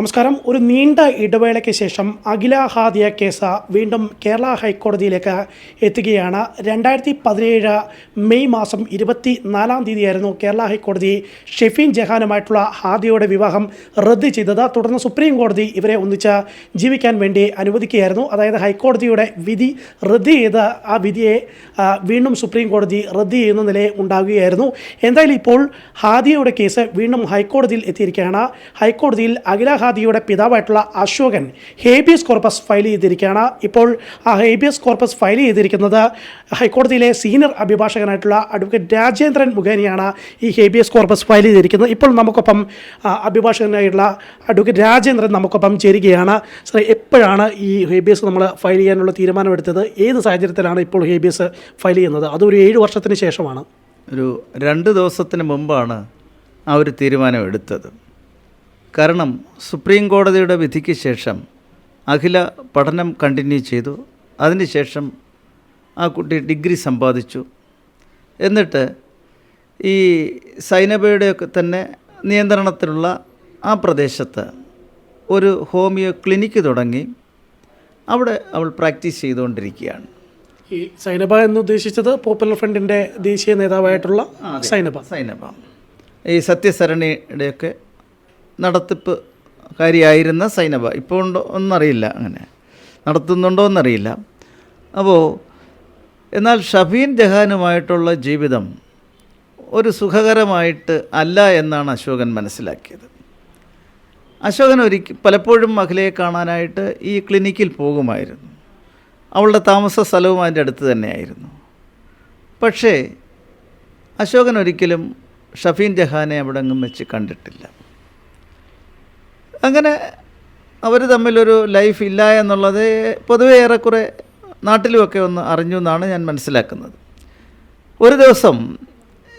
നമസ്കാരം. ഒരു നീണ്ട ഇടവേളയ്ക്ക് ശേഷം അഖില ഹാദിയ കേസ് വീണ്ടും കേരള ഹൈക്കോടതിയിലേക്ക് എത്തുകയാണ്. രണ്ടായിരത്തി പതിനേഴ് മെയ് മാസം ഇരുപത്തി നാലാം തീയതിയായിരുന്നു കേരള ഹൈക്കോടതി ഷെഫീൻ ജഹാനുമായിട്ടുള്ള ഹാദിയയുടെ വിവാഹം റദ്ദ് ചെയ്തത്. തുടർന്ന് സുപ്രീം കോടതി ഇവരെ ഒന്നിച്ച് ജീവിക്കാൻ വേണ്ടി അനുവദിക്കുകയായിരുന്നു. അതായത് ഹൈക്കോടതിയുടെ വിധി റദ്ദ് ചെയ്ത് ആ വിധിയെ വീണ്ടും സുപ്രീം കോടതി റദ്ദ് ചെയ്യുന്ന നിലയെ ഉണ്ടാകുകയായിരുന്നു. എന്തായാലും ഇപ്പോൾ ഹാദിയയുടെ കേസ് വീണ്ടും ഹൈക്കോടതിയിൽ എത്തിയിരിക്കുകയാണ്. ഹൈക്കോടതിയിൽ അഖില ഹാദിയുടെ പിതാവായിട്ടുള്ള അശോകൻ ഹേബിയസ് കോർപ്പസ് ഫയൽ ചെയ്തിരിക്കുകയാണ്. ഇപ്പോൾ ആ ഹേബിയസ് കോർപ്പസ് ഫയൽ ചെയ്തിരിക്കുന്നത് ഹൈക്കോടതിയിലെ സീനിയർ അഭിഭാഷകനായിട്ടുള്ള അഡ്വക്കേറ്റ് രാജേന്ദ്രൻ മുഖേനയാണ് ഈ ഹേബിയസ് കോർപ്പസ് ഫയൽ ചെയ്തിരിക്കുന്നത്. ഇപ്പോൾ നമുക്കൊപ്പം അഭിഭാഷകനായിട്ടുള്ള അഡ്വക്കേറ്റ് രാജേന്ദ്രൻ നമുക്കൊപ്പം ചേരുകയാണ്. സാർ എപ്പോഴാണ് ഈ ഹേബിയസ് നമ്മൾ ഫയൽ ചെയ്യാനുള്ള തീരുമാനമെടുത്തത്? ഏത് സാഹചര്യത്തിലാണ് ഇപ്പോൾ ഹേബിയസ് ഫയൽ ചെയ്യുന്നത്? അതൊരു ഏഴ് വർഷത്തിന് ശേഷമാണ്. ഒരു രണ്ട് ദിവസത്തിന് മുമ്പാണ് ആ ഒരു തീരുമാനം എടുത്തത് കാരണം സുപ്രീം കോടതിയുടെ വിധിക്ക് ശേഷം അഖില പഠനം കണ്ടിന്യൂ ചെയ്തു. അതിനുശേഷം ആ കുട്ടി ഡിഗ്രി സമ്പാദിച്ചു. എന്നിട്ട് ഈ സൈനബയുടെയൊക്കെ തന്നെ നിയന്ത്രണത്തിലുള്ള ആ പ്രദേശത്ത് ഒരു ഹോമിയോ ക്ലിനിക്ക് തുടങ്ങി. അവിടെ അവൾ പ്രാക്ടീസ് ചെയ്തുകൊണ്ടിരിക്കുകയാണ്. ഈ സൈനബ എന്ന് ഉദ്ദേശിച്ചത് പോപ്പുലർ ഫ്രണ്ടിന്റെ ദേശീയ നേതാവായിട്ടുള്ള സൈനബ. സൈനബ. ഈ സത്യസരണിയുടെയൊക്കെ നടത്തിപ്പ് കാര്യമായിരുന്ന സൈനബ. ഇപ്പോൾ ഉണ്ടോ എന്നറിയില്ല അങ്ങനെ. നടത്തുന്നുണ്ടോ എന്നറിയില്ല. അപ്പോൾ എന്നാൽ ഷഫീൻ ജഹാനുമായിട്ടുള്ള ജീവിതം ഒരു സുഖകരമായിട്ട് അല്ല എന്നാണ് അശോകൻ മനസ്സിലാക്കിയത്. അശോകൻ ഒരിക്കൽ പലപ്പോഴും മഹിലയെ കാണാനായിട്ട് ഈ ക്ലിനിക്കിൽ പോകുമായിരുന്നു. അവളുടെ താമസ സ്ഥലവും അതിന്റെ അടുത്ത് തന്നെയായിരുന്നു. പക്ഷേ അശോകൻ ഒരിക്കലും ഷഫീൻ ജഹാനെ അവിടെ എങ്ങും വെച്ച് കണ്ടിട്ടില്ല. അങ്ങനെ അവർ തമ്മിലൊരു ലൈഫ് ഇല്ല എന്നുള്ളത് പൊതുവെ ഏറെക്കുറെ നാട്ടിലുമൊക്കെ ഒന്ന് അറിഞ്ഞു എന്നാണ് ഞാൻ മനസ്സിലാക്കുന്നത്. ഒരു ദിവസം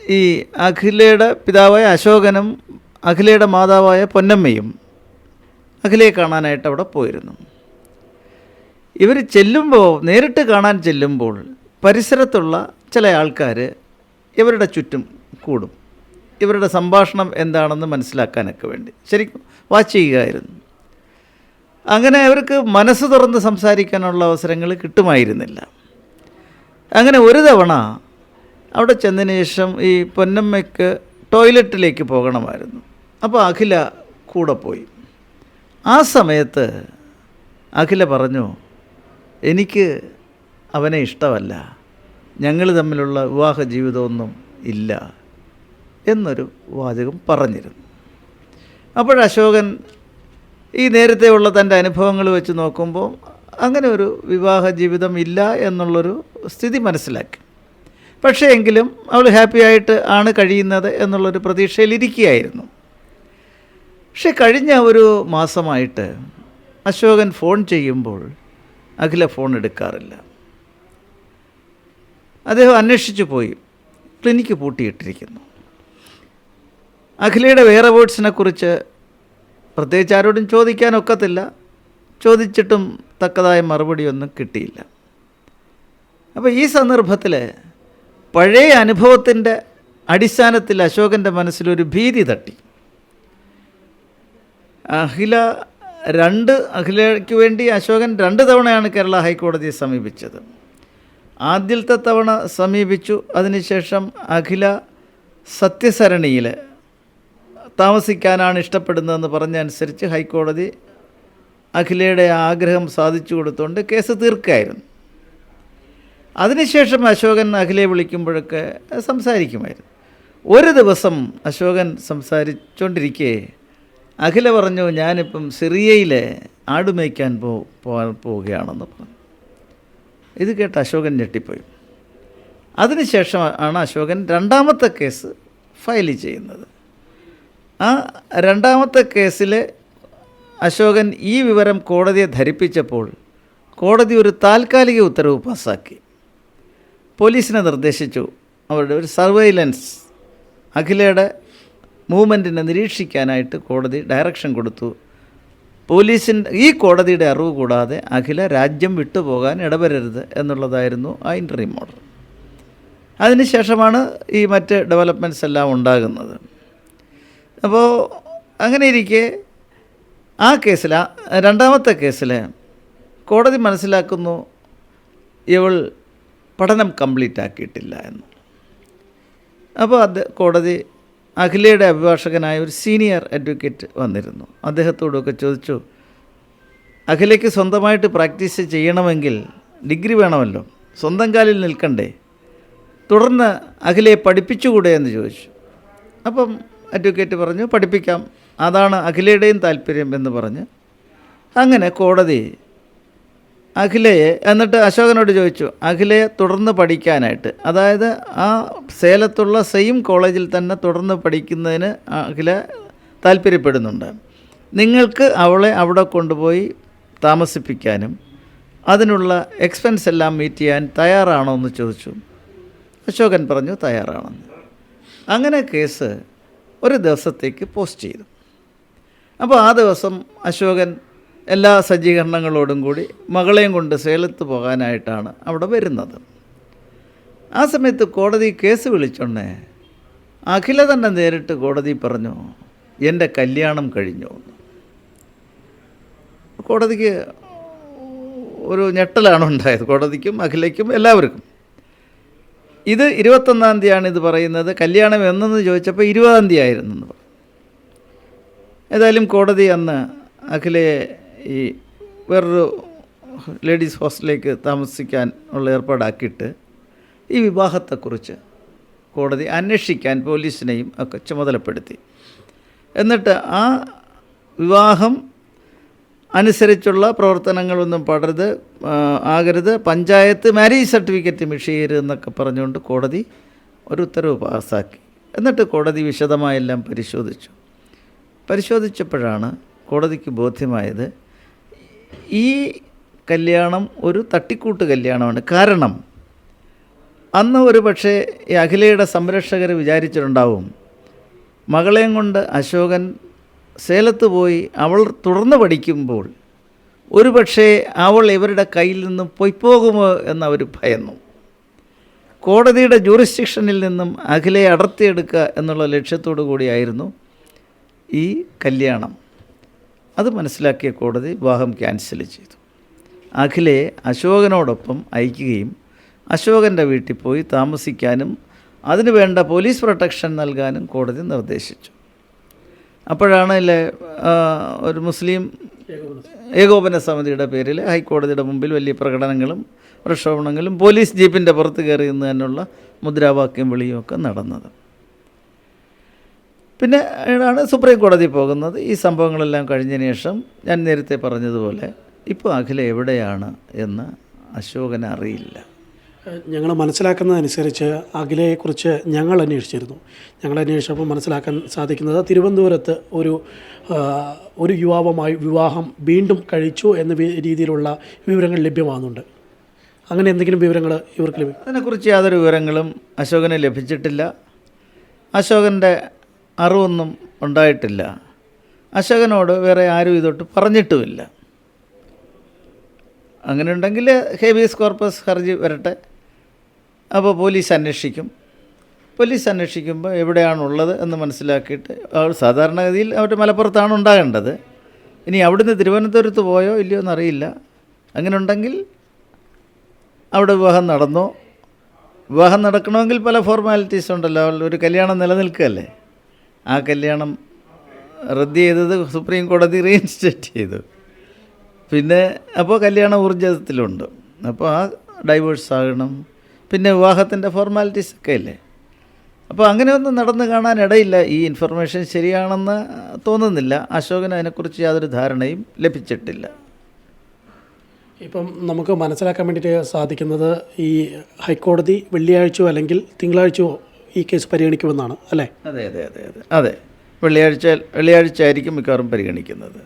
ഈ അഖിലയുടെ പിതാവായ അശോകനും അഖിലയുടെ മാതാവായ പൊന്നമ്മയും അഖിലയെ കാണാനായിട്ട് അവിടെ പോയിരുന്നു. ഇവർ ചെല്ലുമ്പോൾ നേരിട്ട് കാണാൻ ചെല്ലുമ്പോൾ പരിസരത്തുള്ള ചില ആൾക്കാർ ഇവരുടെ ചുറ്റും കൂടും. ഇവരുടെ സംഭാഷണം എന്താണെന്ന് മനസ്സിലാക്കാനൊക്കെ വേണ്ടി. ശരിക്കും വാച്ച് ചെയ്യുകയായിരുന്നു. അങ്ങനെ അവർക്ക് മനസ്സ് തുറന്ന് സംസാരിക്കാനുള്ള അവസരങ്ങൾ കിട്ടുമായിരുന്നില്ല. അങ്ങനെ ഒരു തവണ അവിടെ ചെന്നതിന് ശേഷം ഈ പൊന്നമ്മയ്ക്ക് ടോയ്ലറ്റിലേക്ക് പോകണമായിരുന്നു. അപ്പോൾ അഖില കൂടെ പോയി. ആ സമയത്ത് അഖില പറഞ്ഞു എനിക്ക് അവനെ ഇഷ്ടമല്ല. ഞങ്ങൾ തമ്മിലുള്ള വിവാഹ ജീവിതമൊന്നും ഇല്ല. എന്നൊരു വാചകം പറഞ്ഞിരുന്നു. അപ്പോൾ അശോകൻ ഈ നേരത്തെയുള്ള തന്റെ അനുഭവങ്ങൾ വെച്ച് നോക്കുമ്പോൾ അങ്ങനെ ഒരു വിവാഹ ജീവിതം ഇല്ല എന്നുള്ളൊരു സ്ഥിതി മനസ്സിലാക്കി. പക്ഷേ എങ്കിലും അവൾ ഹാപ്പിയായിട്ട് ആണ് കഴിയുന്നത് എന്നുള്ളൊരു പ്രതീക്ഷയിലിരിക്കുകയായിരുന്നു പക്ഷെ കഴിഞ്ഞ ഒരു മാസമായിട്ട് അശോകൻ ഫോൺ ചെയ്യുമ്പോൾ അഖില ഫോൺ എടുക്കാറില്ല. അദ്ദേഹം അന്വേഷിച്ചു പോയി ക്ലിനിക്ക് പൂട്ടിയിട്ടിരിക്കുന്നു. അഖിലയുടെ വേറെ വേർഡ്സിനെ കുറിച്ച് പ്രത്യേകിച്ച് ആരോടും ചോദിക്കാനൊക്കത്തില്ല. ചോദിച്ചിട്ടും തക്കതായ മറുപടിയൊന്നും കിട്ടിയില്ല. അപ്പോൾ ഈ സന്ദർഭത്തിൽ പഴയ അനുഭവത്തിന്റെ അടിസ്ഥാനത്തിൽ അശോകന്റെ മനസ്സിലൊരു ഭീതി തട്ടി. അഖില രണ്ട് അഖിലയ്ക്ക് വേണ്ടി അശോകൻ രണ്ട് തവണയാണ് കേരള ഹൈക്കോടതിയെ സമീപിച്ചത്. ആദ്യത്തെ തവണ സമീപിച്ചു. അതിനുശേഷം അഖില സത്യസരണിയിൽ താമസിക്കാനാണ് ഇഷ്ടപ്പെടുന്നതെന്ന് പറഞ്ഞനുസരിച്ച് ഹൈക്കോടതി അഖിലയുടെ ആഗ്രഹം സാധിച്ചു കൊടുത്തുകൊണ്ട് കേസ് തീർക്കായിരുന്നു. അതിനുശേഷം അശോകൻ അഖിലയെ വിളിക്കുമ്പോഴൊക്കെ സംസാരിക്കുമായിരുന്നു. ഒരു ദിവസം അശോകൻ സംസാരിച്ചുകൊണ്ടിരിക്കെ അഖില പറഞ്ഞു ഞാനിപ്പം സിറിയയിൽ ആടുമേയ്ക്കാൻ പോ പോകാൻ പോവുകയാണെന്ന് പറഞ്ഞു. ഇത് കേട്ട് അശോകൻ ഞെട്ടിപ്പോയി. അതിനുശേഷം ആണ് അശോകൻ രണ്ടാമത്തെ കേസ് ഫയൽ ചെയ്യുന്നത്. ആ രണ്ടാമത്തെ കേസിൽ അശോകൻ ഈ വിവരം കോടതിയെ ധരിപ്പിച്ചപ്പോൾ കോടതി ഒരു താൽക്കാലിക ഉത്തരവ് പാസ്സാക്കി പോലീസിനെ നിർദ്ദേശിച്ചു. അവരുടെ ഒരു സർവൈലൻസ് അഖിലയുടെ മൂവ്മെന്റിനെ നിരീക്ഷിക്കാനായിട്ട് കോടതി ഡയറക്ഷൻ കൊടുത്തു. പോലീസിന്റെ ഈ കോടതിയുടെ അറിവ് കൂടാതെ അഖില രാജ്യം വിട്ടുപോകാൻ ഇടവരരുത് എന്നുള്ളതായിരുന്നു ആ ഇൻട്രീം ഓർഡർ അതിനുശേഷമാണ് ഈ മറ്റ് ഡെവലപ്മെന്റ്സ് എല്ലാം ഉണ്ടാകുന്നത്. അപ്പോൾ അങ്ങനെ ഇരിക്കെ ആ കേസിൽ രണ്ടാമത്തെ കേസിൽ കോടതി മനസ്സിലാക്കുന്നു ഇവൾ പഠനം കംപ്ലീറ്റ് ആക്കിയിട്ടില്ല എന്ന്. അപ്പോൾ അത് കോടതി അഖിലയുടെ അഭിഭാഷകനായ ഒരു സീനിയർ അഡ്വക്കേറ്റ് വന്നിരുന്നു. അദ്ദേഹത്തോടൊക്കെ ചോദിച്ചു അഖിലയ്ക്ക് സ്വന്തമായിട്ട് പ്രാക്ടീസ് ചെയ്യണമെങ്കിൽ ഡിഗ്രി വേണമല്ലോ? സ്വന്തം കാലിൽ നിൽക്കണ്ടേ? തുടർന്ന് അഖിലയെ പഠിപ്പിച്ചുകൂടെ? എന്ന് ചോദിച്ചു. അപ്പം അഡ്വക്കേറ്റ് പറഞ്ഞു പഠിപ്പിക്കാം. അതാണ് അഖിലയുടെയും താല്പര്യം എന്ന് പറഞ്ഞ് അങ്ങനെ കോടതി അഖിലയെ എന്നിട്ട് അശോകനോട് ചോദിച്ചു അഖിലയെ തുടർന്ന് പഠിക്കാനായിട്ട് അതായത് ആ സേലത്തുള്ള സെയിം കോളേജിൽ തന്നെ തുടർന്ന് പഠിക്കുന്നതിന് അഖില താല്പര്യപ്പെടുന്നുണ്ട്. നിങ്ങൾക്ക് അവളെ അവിടെ കൊണ്ടുപോയി താമസിപ്പിക്കാനും അതിനുള്ള എക്സ്പെൻസ് എല്ലാം മീറ്റ് ചെയ്യാൻ തയ്യാറാണോ എന്ന് ചോദിച്ചു. അശോകൻ പറഞ്ഞു തയ്യാറാണെന്ന്. അങ്ങനെ കേസ് ഒരു ദിവസത്തേക്ക് പോസ്റ്റ് ചെയ്തു. അപ്പോൾ ആ ദിവസം അശോകൻ എല്ലാ സജ്ജീകരണങ്ങളോടും കൂടി മകളെയും കൊണ്ട് സേലത്ത് പോകാനായിട്ടാണ് അവിടെ വരുന്നത്. ആ സമയത്ത് കോടതി കേസ് വിളിച്ചോണ്ടേ അഖില തന്നെ നേരിട്ട് കോടതി പറഞ്ഞു എന്റെ കല്യാണം കഴിഞ്ഞു. കോടതിക്ക് ഒരു ഞെട്ടലാണ് ഉണ്ടായത്. കോടതിക്കും അഖിലയ്ക്കും എല്ലാവർക്കും. ഇത് ഇരുപത്തൊന്നാം തീയതിയാണ് ഇത് പറയുന്നത്. കല്യാണം എന്നെന്ന് ചോദിച്ചപ്പോൾ ഇരുപതാം തീയതി ആയിരുന്നു എന്ന് പറഞ്ഞു. ഏതായാലും കോടതി അന്ന് അഖിലയെ ഈ വേറൊരു ലേഡീസ് ഹോസ്റ്റലിലേക്ക് താമസിക്കാൻ ഉള്ള ഏർപ്പാടാക്കിയിട്ട് ഈ വിവാഹത്തെക്കുറിച്ച് കോടതി അന്വേഷിക്കാൻ പോലീസിനെയും ഒക്കെ ചുമതലപ്പെടുത്തി. എന്നിട്ട് ആ വിവാഹം അനുസരിച്ചുള്ള പ്രവർത്തനങ്ങളൊന്നും പടരുത് ആകരുത്. പഞ്ചായത്ത് മാരേജ് സർട്ടിഫിക്കറ്റ് മിഷീര് എന്നൊക്കെ പറഞ്ഞുകൊണ്ട് കോടതി ഒരു ഉത്തരവ് പാസ്സാക്കി എന്നിട്ട് കോടതി വിശദമായെല്ലാം പരിശോധിച്ചു. പരിശോധിച്ചപ്പോഴാണ് കോടതിക്ക് ബോധ്യമായത് ഈ കല്യാണം ഒരു തട്ടിക്കൂട്ട് കല്യാണമാണ്. കാരണം അന്ന് ഒരു പക്ഷേ ഈ അഖിലയുടെ സംരക്ഷകർ വിചാരിച്ചിട്ടുണ്ടാവും മകളെയും കൊണ്ട് അശോകൻ സേലത്ത് പോയി അവൾ തുടർന്ന് പഠിക്കുമ്പോൾ ഒരു പക്ഷേ അവൾ ഇവരുടെ കയ്യിൽ നിന്നും പൊയ്പോകുമോ എന്നവർ ഭയന്നു. കോടതിയുടെ ജൂറിസ്ഡിക്ഷനിൽ നിന്നും അഖിലയെ അടർത്തിയെടുക്കുക എന്നുള്ള ലക്ഷ്യത്തോടു കൂടിയായിരുന്നു ഈ കല്യാണം. അത് മനസ്സിലാക്കിയ കോടതി വിവാഹം ക്യാൻസൽ ചെയ്തു. അഖിലയെ അശോകനോടൊപ്പം അയക്കുകയും അശോകന്റെ വീട്ടിൽ പോയി താമസിക്കാനും അതിന് വേണ്ട പോലീസ് പ്രൊട്ടക്ഷൻ നൽകാനും കോടതി നിർദ്ദേശിച്ചു. അപ്പോഴാണ് അല്ലേ ഒരു മുസ്ലിം ഏകോപന സമിതിയുടെ പേരിൽ ഹൈക്കോടതിയുടെ മുമ്പിൽ വലിയ പ്രകടനങ്ങളും പ്രക്ഷോഭണങ്ങളും പോലീസ് ജീപ്പിന്റെ പുറത്ത് കയറി നിന്ന് തന്നെയുള്ള മുദ്രാവാക്യം വിളിയും ഒക്കെ നടന്നത്. പിന്നെ ആണ് സുപ്രീം കോടതി പോകുന്നത്. ഈ സംഭവങ്ങളെല്ലാം കഴിഞ്ഞതിന് ശേഷം ഞാൻ നേരത്തെ പറഞ്ഞതുപോലെ ഇപ്പോൾ അഖില എവിടെയാണ് എന്ന് അശോകന് അറിയില്ല. ഞങ്ങൾ മനസ്സിലാക്കുന്നതനുസരിച്ച് അഖിലയെക്കുറിച്ച് ഞങ്ങൾ അന്വേഷിച്ചിരുന്നു. ഞങ്ങൾ അന്വേഷിച്ചപ്പോൾ മനസ്സിലാക്കാൻ സാധിക്കുന്നത് തിരുവനന്തപുരത്ത് ഒരു ഒരു യുവാവുമായി വിവാഹം വീണ്ടും കഴിച്ചു എന്ന രീതിയിലുള്ള വിവരങ്ങൾ ലഭ്യമാകുന്നുണ്ട്. അങ്ങനെ എന്തെങ്കിലും വിവരങ്ങൾ ഇവർക്ക് ലഭിക്കും അതിനെക്കുറിച്ച് യാതൊരു വിവരങ്ങളും അശോകന് ലഭിച്ചിട്ടില്ല. അശോകന്റെ അറിവൊന്നും ഉണ്ടായിട്ടില്ല. അശോകനോട് വേറെ ആരും ഇതൊട്ട് പറഞ്ഞിട്ടുമില്ല. അങ്ങനെ ഉണ്ടെങ്കിൽ ഹേബിയസ് കോർപ്പസ് ഹർജി വരട്ടെ. അപ്പോൾ പോലീസ് അന്വേഷിക്കും. പോലീസ് അന്വേഷിക്കുമ്പോൾ എവിടെയാണുള്ളത് എന്ന് മനസ്സിലാക്കിയിട്ട് സാധാരണഗതിയിൽ അവർ മലപ്പുറത്താണ് ഉണ്ടാകേണ്ടത്. ഇനി അവിടുന്ന് തിരുവനന്തപുരത്ത് പോയോ ഇല്ലയോ എന്നറിയില്ല. അങ്ങനെ ഉണ്ടെങ്കിൽ അവിടെ വിവാഹം നടന്നോ? വിവാഹം നടക്കണമെങ്കിൽ പല ഫോർമാലിറ്റീസ് ഉണ്ടല്ലോ. ഒരു കല്യാണം നിലനിൽക്കുകയല്ലേ? ആ കല്യാണം റദ്ദ് ചെയ്തത് സുപ്രീം കോടതി റീഇൻസ്റ്റേറ്റ് ചെയ്തു. പിന്നെ അപ്പോൾ കല്യാണ ഊർജത്തിലുണ്ട്. അപ്പോൾ ആ ഡൈവേഴ്സ് ആകണം. പിന്നെ വിവാഹത്തിന്റെ ഫോർമാലിറ്റീസ് ഒക്കെ ഇല്ലേ? അപ്പോൾ അങ്ങനെയൊന്നും നടന്നു കാണാൻ ഇടയില്ല. ഈ ഇൻഫർമേഷൻ ശരിയാണെന്ന് തോന്നുന്നില്ല. അശോകന് അതിനെക്കുറിച്ച് യാതൊരു ധാരണയും ലഭിച്ചിട്ടില്ല. ഇപ്പം നമുക്ക് മനസ്സിലാക്കാൻ വേണ്ടിയിട്ട് സാധിക്കുന്നത് ഈ ഹൈക്കോടതി വെള്ളിയാഴ്ചയോ അല്ലെങ്കിൽ തിങ്കളാഴ്ചയോ ഈ കേസ് പരിഗണിക്കുമെന്നാണ് അല്ലേ? അതെ അതെ അതെ അതെ. അതെ. വെള്ളിയാഴ്ച വെള്ളിയാഴ്ച ആയിരിക്കും മിക്കവാറും പരിഗണിക്കുന്നത്.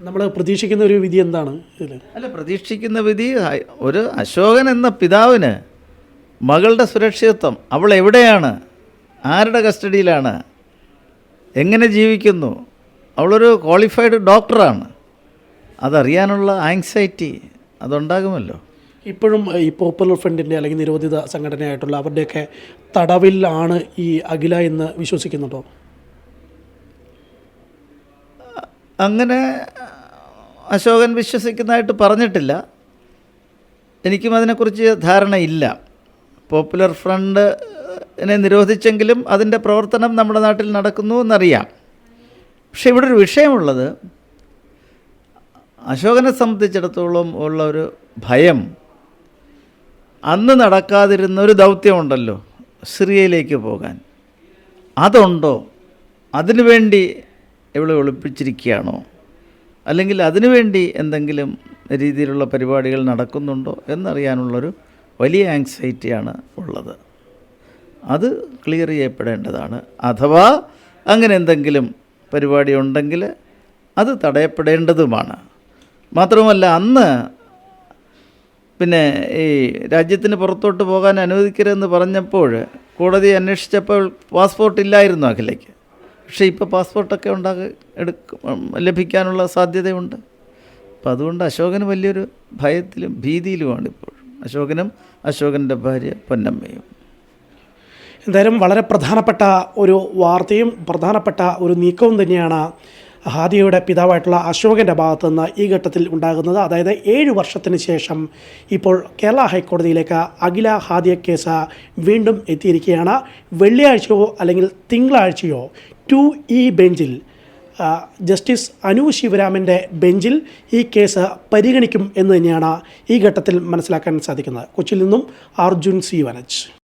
നമ്മൾ പ്രതീക്ഷിക്കുന്ന ഒരു വിധി എന്താണ് അല്ല പ്രതീക്ഷിക്കുന്ന വിധി ഒരു അശോകൻ എന്ന പിതാവിന് മകളുടെ സുരക്ഷിതത്വം. അവൾ എവിടെയാണ്? ആരുടെ കസ്റ്റഡിയിലാണ്? എങ്ങനെ ജീവിക്കുന്നു? അവളൊരു ക്വാളിഫൈഡ് ഡോക്ടറാണ് അതറിയാനുള്ള ആങ്സൈറ്റി അതുണ്ടാകുമല്ലോ. ഇപ്പോഴും ഈ പോപ്പുലർ ഫ്രണ്ടിന്റെ അല്ലെങ്കിൽ നിരോധിത സംഘടനയായിട്ടുള്ള അവരുടെയൊക്കെ തടവിലാണ് ഈ അഖില എന്ന് വിശ്വസിക്കുന്നുണ്ടോ? അങ്ങനെ അശോകൻ വിശ്വസിക്കുന്നതായിട്ട് പറഞ്ഞിട്ടില്ല. എനിക്കും അതിനെക്കുറിച്ച് ധാരണയില്ല. പോപ്പുലർ ഫ്രണ്ടിനെ നിരോധിച്ചെങ്കിലും അതിന്റെ പ്രവർത്തനം നമ്മുടെ നാട്ടിൽ നടക്കുന്നു എന്നറിയാം. പക്ഷേ ഇവിടെ ഒരു വിഷയമുള്ളത് അശോകനെ സംബന്ധിച്ചിടത്തോളം ഉള്ള ഒരു ഭയം അന്ന് നടക്കാതിരുന്ന ഒരു ദൗത്യമുണ്ടല്ലോ സിറിയയിലേക്ക് പോകാൻ. അതുണ്ടോ? അതിനുവേണ്ടി ഇവിടെ ഒളിപ്പിച്ചിരിക്കുകയാണോ? അല്ലെങ്കിൽ അതിനുവേണ്ടി എന്തെങ്കിലും രീതിയിലുള്ള പരിപാടികൾ നടക്കുന്നുണ്ടോ എന്നറിയാനുള്ളൊരു വലിയ ആങ്സൈറ്റിയാണ് ഉള്ളത്. അത് ക്ലിയർ ചെയ്യപ്പെടേണ്ടതാണ്. അഥവാ അങ്ങനെ എന്തെങ്കിലും പരിപാടി ഉണ്ടെങ്കിൽ അത് തടയപ്പെടേണ്ടതുമാണ്. മാത്രമല്ല അന്ന് പിന്നെ ഈ രാജ്യത്തിന് പുറത്തോട്ട് പോകാൻ അനുവദിക്കരുതെന്ന് പറഞ്ഞപ്പോൾ കോടതി അന്വേഷിച്ചപ്പോൾ പാസ്പോർട്ട് ഇല്ലായിരുന്നു അഖിലയ്ക്ക്. പക്ഷേ ഇപ്പോൾ പാസ്പോർട്ടൊക്കെ ഉണ്ടാകെ എടുക്കും ലഭിക്കാനുള്ള സാധ്യതയുണ്ട്. അപ്പോൾ അതുകൊണ്ട് അശോകന് വലിയൊരു ഭയത്തിലും ഭീതിയിലുമാണ് ഇപ്പോൾ. അശോകനും അശോകന്റെ ഭാര്യ പൊന്നമ്മയും. എന്തായാലും വളരെ പ്രധാനപ്പെട്ട ഒരു വാർത്തയും പ്രധാനപ്പെട്ട ഒരു നീക്കവും തന്നെയാണ് ഹാദിയയുടെ പിതാവായിട്ടുള്ള അശോകന്റെ ഭാഗത്തു നിന്ന് ഈ ഘട്ടത്തിൽ ഉണ്ടാകുന്നത്. അതായത് ഏഴ് വർഷത്തിന് ശേഷം ഇപ്പോൾ കേരള ഹൈക്കോടതിയിലേക്ക് അഖില ഹാദിയ കേസ് വീണ്ടും എത്തിയിരിക്കുകയാണ്. വെള്ളിയാഴ്ചയോ അല്ലെങ്കിൽ തിങ്കളാഴ്ചയോ ടു ഇ ബെഞ്ചിൽ ജസ്റ്റിസ് അനു ശിവരാമന്റെ ബെഞ്ചിൽ ഈ കേസ് പരിഗണിക്കും എന്ന് തന്നെയാണ് ഈ ഘട്ടത്തിൽ മനസ്സിലാക്കാൻ സാധിക്കുന്നത്. കൊച്ചിയിൽ നിന്നും അർജുൻ സി വനജ്.